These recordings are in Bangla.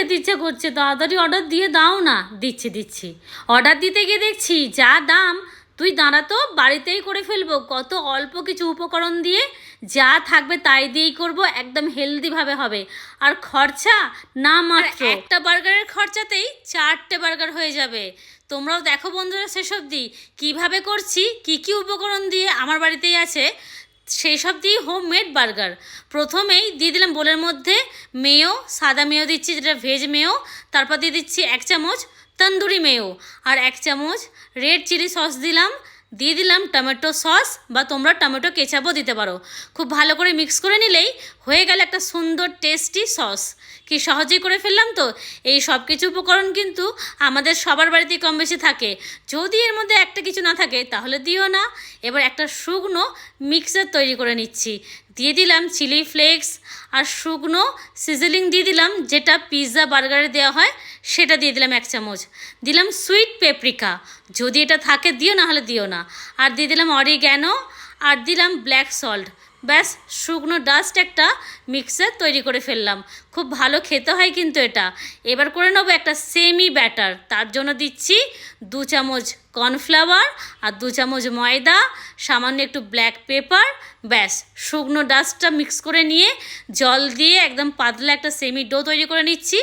খেতে ইচ্ছা করছে তাড়াতাড়ি অর্ডার দিয়ে দাও না। দিচ্ছি দিচ্ছি। অর্ডার দিতে গিয়ে দেখছি যা দাম তুই দাঁড়াতো বাড়িতেই করে ফেলব। কত অল্প কিছু উপকরণ দিয়ে যা থাকবে তাই দিয়েই করব একদম হেলদিভাবে হবে। আর খরচা না মাত্র। একটা বার্গারের খরচাতেই চারটে বার্গার হয়ে যাবে। তোমরাও দেখো বন্ধুরা সেসব দিই কীভাবে করছি কি কি উপকরণ দিয়ে আমার বাড়িতেই আছে সেই সব দিয়ে হোম মেড বার্গার প্রথমেই দিয়ে দিলাম বোলের মধ্যে মেয়ো সাদা মেয়ো দিচ্ছি, যেটা ভেজ মেয়ো তারপর দিয়ে দিচ্ছি এক চামচ তন্দুরি মেয়ো আর এক চামচ রেড চিলি সস দিলাম। দিয়ে দিলাম টমেটো সস বা তোমরা টমেটো কেচাপও দিতে পারো। খুব ভালো করে মিক্স করে নিলেই হয়ে গেল একটা সুন্দর টেস্টি সস কি সহজেই করে ফেললাম তো? এই সব কিছু উপকরণ কিন্তু আমাদের সবার বাড়িতেই কম বেশি থাকে। যদি এর মধ্যে একটা কিছু না থাকে, তাহলে দিও না। এবার একটা শুকনো মিক্সার তৈরি করে নিচ্ছি। দিয়ে দিলাম চিলি ফ্লেক্স আর শুকনো সিজলিং দিয়ে দিলাম, যেটা পিৎজা, বার্গারে দেওয়া হয়, সেটা দিয়ে দিলাম এক চামচ। দিলাম সুইট পেপরিকা, যদি এটা থাকে দিও, না হলে দিও না। আর দিয়ে দিলাম অরিগ্যানো, আর দিলাম ব্ল্যাক সল্ট। ব্যাস, শুকনো ডাস্ট একটা মিক্সার তৈরি করে ফেললাম। খুব ভালো খেতে হয় কিন্তু এটা। এবার করে নেব একটা সেমি ব্যাটার তার জন্য দিচ্ছি দু চামচ কর্নফ্লাওয়ার আর দু চামচ ময়দা, সামান্য একটু ব্ল্যাক পেপার ব্যাস, শুকনো ডাস্টটা মিক্স করে নিয়ে জল দিয়ে একদম পাতলা একটা সেমি ডো তৈরি করে নিচ্ছি।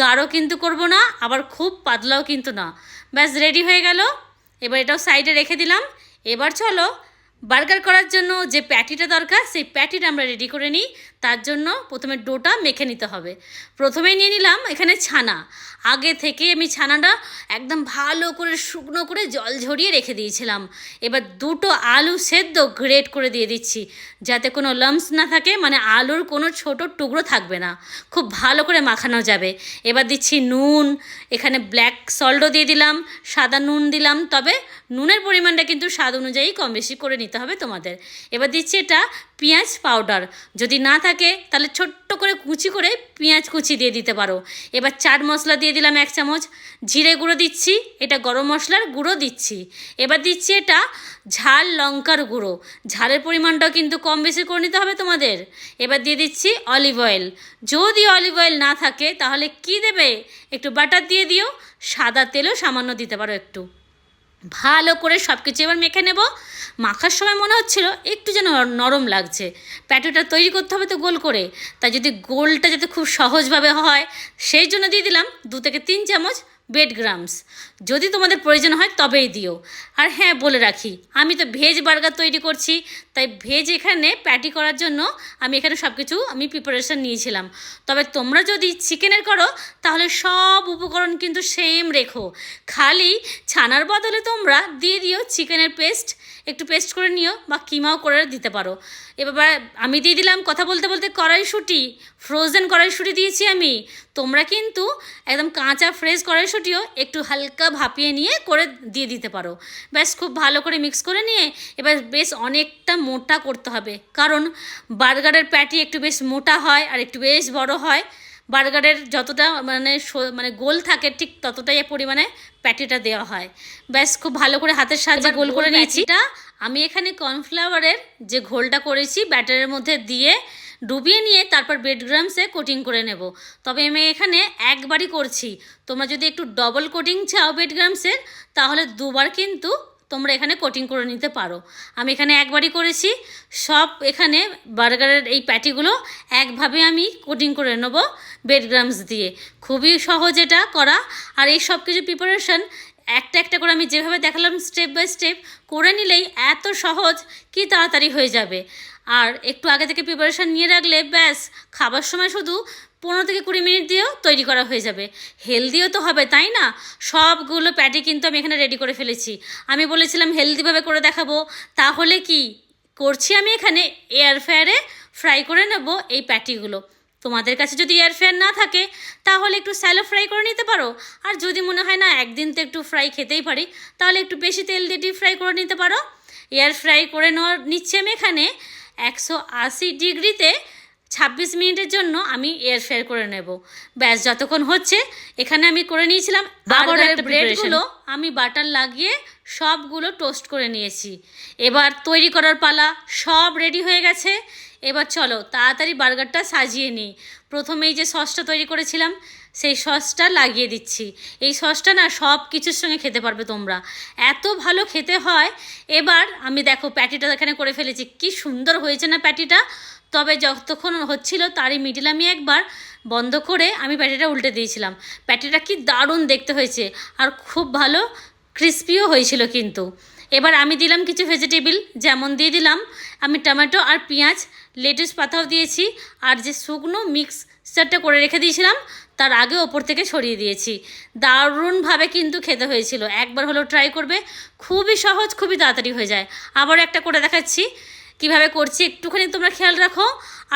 গাঢ় কিন্তু করব না, আবার খুব পাতলাও কিন্তু না। ব্যাস রেডি হয়ে গেল। এবার এটাও সাইডে রেখে দিলাম। এবার চলো বার্গার করার জন্য যে প্যাটিটা দরকার সেই প্যাটিটা আমরা রেডি করে নিই। তার জন্য প্রথমে ডোটা মেখে নিতে হবে। প্রথমেই নিয়ে নিলাম এখানে ছানা। আগে থেকে আমি ছানাটা একদম ভালো করে শুকনো করে জল ঝরিয়ে রেখে দিয়েছিলাম। এবার দুটো আলু সেদ্ধ গ্রেট করে দিয়ে দিচ্ছি। যাতে কোনো লাম্পস না থাকে মানে আলুর কোনো ছোট টুকরো থাকবে না। খুব ভালো করে মাখানো যাবে। এবার দিচ্ছি নুন। এখানে ব্ল্যাক সল্টও দিয়ে দিলাম। সাদা নুন দিলাম। তবে নুনের পরিমাণটা কিন্তু স্বাদ অনুযায়ী কম বেশি করে নিতে হবে তোমাদের। এবার দিচ্ছি এটা পেঁয়াজ পাউডার যদি না থাকে তাহলে ছোট্ট করে কুচি করে পেঁয়াজ কুচি দিয়ে দিতে পারো। এবার চাট মশলা দিয়ে দিলাম এক চামচ। জিরে গুঁড়ো দিচ্ছি, এটা গরম মশলার গুঁড়ো দিচ্ছি। এবার দিচ্ছি এটা ঝাল লঙ্কার গুঁড়ো। ঝালের পরিমাণটাও কিন্তু কম বেশি করে নিতে হবে তোমাদের। এবার দিয়ে দিচ্ছি অলিভ অয়েল। যদি অলিভ অয়েল না থাকে, তাহলে কি দেবে? একটু বাটার দিয়ে দিও, সাদা তেলও সামান্য দিতে পারো একটু। ভালো করে সব কিছু এবার মেখে নেব। মাখার সময় মনে হচ্ছিল একটু যেন নরম লাগছে। প্যাটোটা তৈরি করতে হবে তো গোল করে। তাই যদি গোলটা যাতে খুব সহজভাবে হয়, সেই জন্য দিয়ে দিলাম দু থেকে তিন চামচ বেড গ্রামস যদি তোমাদের প্রয়োজন হয় তবেই দিও। আর হ্যাঁ বলে রাখি, আমি তো ভেজ বার্গার তৈরি করছি, তাই ভেজ এখানে প্যাটি করার জন্য আমি এখানে সব কিছু আমি প্রিপারেশান নিয়েছিলাম। তবে তোমরা যদি চিকেনের করো, তাহলে সব উপকরণ কিন্তু সেম রেখো। খালি ছানার বদলে তোমরা দিয়ে দিও চিকেনের পেস্ট একটু পেস্ট করে নিও বা কিমাও করে দিতে পারো। এবার আমি দিয়ে দিলাম কথা বলতে বলতে কড়াইশুঁটি। ফ্রোজেন কড়াইশুঁটি দিয়েছি আমি। তোমরা কিন্তু একদম কাঁচা ফ্রেশ কড়াইশুঁটিও একটু হালকা ভাপিয়ে নিয়ে করে দিয়ে দিতে পারো। ব্যাস, খুব ভালো করে মিক্স করে নিয়ে এবার বেশ অনেকটা মোটা করতে হবে। কারণ বার্গারের প্যাটি একটু বেশ মোটা হয় আর একটু বেশ বড় হয়। বার্গারের যতটা মানে মানে গোল থাকে ঠিক ততটাই পরিমাণে প্যাটিটা দেওয়া হয়। ব্যাস খুব ভালো করে হাতের সাহায্যে গোল করে নিয়েছি। এটা আমি এখানে কর্নফ্লাওয়ারের যে ঘোলটা করেছি ব্যাটারের মধ্যে দিয়ে ডুবিয়ে নিয়ে তারপর বেড গ্রামসে কোটিং করে নেব। তবে আমি এখানে একবারই করছি। তোমরা যদি একটু ডবল কোটিং চাও বেড গ্রামসের তাহলে দুবার কিন্তু তোমরা এখানে কোটিং করে নিতে পারো। আমি এখানে একবারই করেছি। সব এখানে বার্গারের এই প্যাটিগুলো একভাবে আমি কোটিং করে নেব বেড গ্রামস দিয়ে। খুবই সহজ এটা করা। আর এই সব কিছু প্রিপারেশন একটা একটা করে আমি যেভাবে দেখালাম স্টেপ বাই স্টেপ করে নিলেই এত সহজ কি তাড়াতাড়ি হয়ে যাবে। আর একটু আগে থেকে প্রিপারেশান নিয়ে রাখলে ব্যাস, খাবার সময় শুধু পনেরো থেকে কুড়ি মিনিট দিয়েও তৈরি করা হয়ে যাবে। হেলদিও তো হবে, তাই না? সবগুলো প্যাটি কিন্তু আমি এখানে রেডি করে ফেলেছি। আমি বলেছিলাম হেলদিভাবে করে দেখাবো। তাহলে কি? করছি আমি এখানে এয়ার ফ্রায়ারে ফ্রাই করে নেব এই প্যাটিগুলো তোমাদের কাছে যদি এয়ার ফ্রায়ার না থাকে, তাহলে একটু স্যালো ফ্রাই করে নিতে পারো। আর যদি মনে হয় না, একদিন তো একটু ফ্রাই খেতেই পারি, তাহলে একটু বেশি তেল দিয়ে ডিপ ফ্রাই করে নিতে পারো। এয়ার ফ্রাই করে নেওয়ার নিচ্ছি আমি এখানে। একশো আশি ডিগ্রিতে ছাব্বিশ মিনিটের জন্য আমি এয়ার ফ্রাই করে নেব। ব্যাস যতক্ষণ হচ্ছে এখানে আমি করে নিয়েছিলাম আবার একটা ব্রেডগুলো আমি বাটার লাগিয়ে সবগুলো টোস্ট করে নিয়েছি। এবার তৈরি করার পালা সব রেডি হয়ে গেছে। এবার চলো তাড়াতাড়ি বার্গারটা সাজিয়ে নিই। প্রথমেই যে সসটা তৈরি করেছিলাম সেই সসটা লাগিয়ে দিচ্ছি। এই সসটা না সব কিছুর সঙ্গে খেতে পারবে তোমরা। এত ভালো খেতে হয়। এবার আমি দেখো প্যাটিটা এখানে করে ফেলেছি। কি সুন্দর হয়েছে না প্যাটিটা? তবে যতক্ষণ হচ্ছিল তারই মিডিল আমি একবার বন্ধ করে আমি প্যাটিটা উল্টে দিয়েছিলাম। প্যাটিটা কি দারুণ দেখতে হয়েছে। আর খুব ভালো ক্রিস্পিও হয়েছিল কিন্তু। এবার আমি দিলাম কিছু ভেজিটেবিল যেমন দিয়ে দিলাম আমি টমেটো আর পেঁয়াজ লেটুস পাতাও দিয়েছি। আর যে শুকনো মিক্সচারটা করে রেখে দিয়েছিলাম তার আগে ওপর থেকে সরিয়ে দিয়েছি। দারুণভাবে কিন্তু খেতে হয়েছিল। একবার হলো ট্রাই করবে, খুবই সহজ, খুবই তাড়াতাড়ি হয়ে যায়। আবার একটা করে দেখাচ্ছি, কীভাবে করছি, একটুখানি তোমরা খেয়াল রাখো।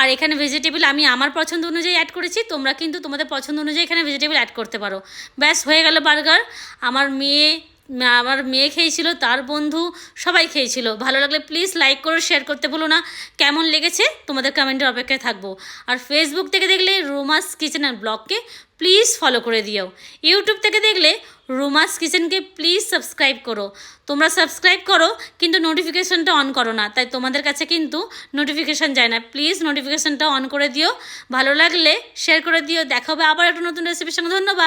আর এখানে ভেজিটেবল আমি আমার পছন্দ অনুযায়ী অ্যাড করেছি, তোমরা কিন্তু তোমাদের পছন্দ অনুযায়ী এখানে ভেজিটেবল অ্যাড করতে পারো। ব্যাস, হয়ে গেল বার্গার আমার মেয়ে আমার মেয়ে খেয়েছিল, তার বন্ধু সবাই খেয়েছিল। ভালো লাগলে প্লিজ লাইক করো শেয়ার করতে ভুলো না। কেমন লেগেছে? তোমাদের কমেন্টের অপেক্ষায় থাকব। আর ফেসবুক থেকে দেখলে রোমাস কিচেন অ্যান্ড ব্লগকে প্লিজ ফলো করে দিও। ইউটিউব থেকে দেখলে রুমাস কিচেনকে প্লিজ সাবস্ক্রাইব করো। তোমরা সাবস্ক্রাইব করো, কিন্তু নোটিফিকেশনটা অন করো না। তাই তোমাদের কাছে কিন্তু নোটিফিকেশন যায় না। প্লিজ নোটিফিকেশানটা অন করে দিও। ভালো লাগলে শেয়ার করে দিও। দেখা হবে আবার একটা নতুন রেসিপির সঙ্গে। ধন্যবাদ।